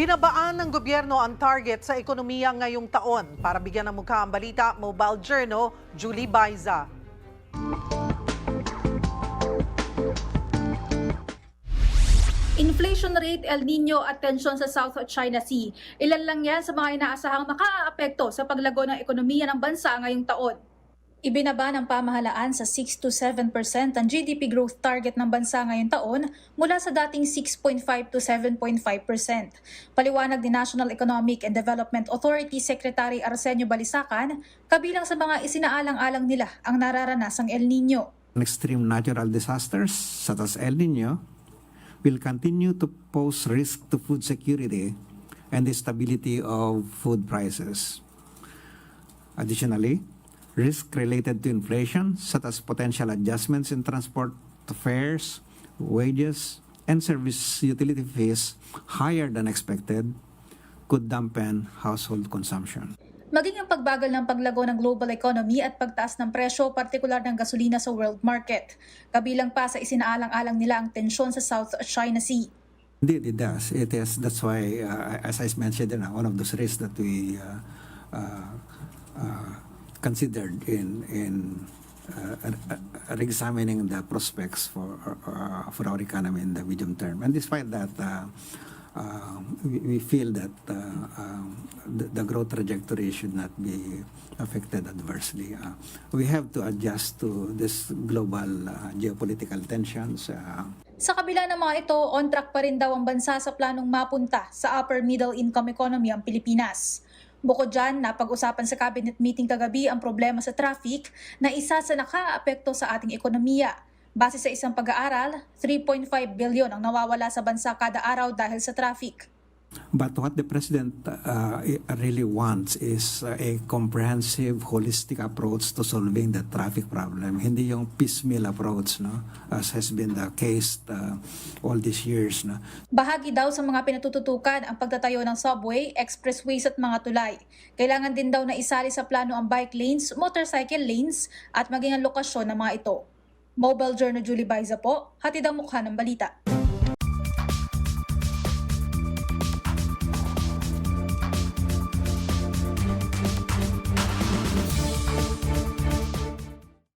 Binabaan ng gobyerno ang target sa ekonomiya ngayong taon. Para bigyan ng mukha ang balita, Mobile Journal, Julie Baiza. Inflation rate, El Nino at tensyon sa South China Sea. Ilan lang yan sa mga inaasahang makaaapekto sa paglago ng ekonomiya ng bansa ngayong taon. Ibinaba ng pamahalaan sa 6 to 7% ang GDP growth target ng bansa ngayong taon mula sa dating 6.5 to 7.5%. Paliwanag ni National Economic and Development Authority Secretary Arsenio Balisacan, kabilang sa mga isinaalang-alang nila ang nararanasang El Nino. extreme natural disasters such as El Nino will continue to pose risk to food security and the stability of food prices. Additionally, risk related to inflation such as potential adjustments in transport fares, wages, and service utility fees higher than expected could dampen household consumption. Maging ang pagbagal ng paglago ng global economy at pagtaas ng presyo, partikular ng gasolina sa world market. Kabilang pa sa isinaalang-alang nila ang tensyon sa South China Sea. Indeed, it does. It is. That's why, uh, as I mentioned, one of those risks that we uh, uh, considered in in uh, uh, examining the prospects for uh, for our economy in the medium term. And despite that, uh, uh, we, we feel that uh, um, the, the growth trajectory should not be affected adversely. Uh, we have to adjust to this global uh, geopolitical tensions. Uh, Sa kabila ng mga ito, on track pa rin daw ang bansa sa planong mapunta sa upper middle income economy ang Pilipinas. Bukod dyan, napag-usapan sa cabinet meeting kagabi ang problema sa traffic na isa sa nakaapekto sa ating ekonomiya. Base sa isang pag-aaral, 3.5 billion ang nawawala sa bansa kada araw dahil sa traffic. But what the president uh, really wants is uh, a comprehensive, holistic approach to solving the traffic problem. Hindi yung piecemeal approach, no? As has been the case uh, all these years, no? Bahagi daw sa mga pinatututukan ang pagtatayo ng subway, expressways at mga tulay. Kailangan din daw na isali sa plano ang bike lanes, motorcycle lanes at maging ang lokasyon ng mga ito. Mobile Journal Julie Baiza po, hatid ang mukha ng balita.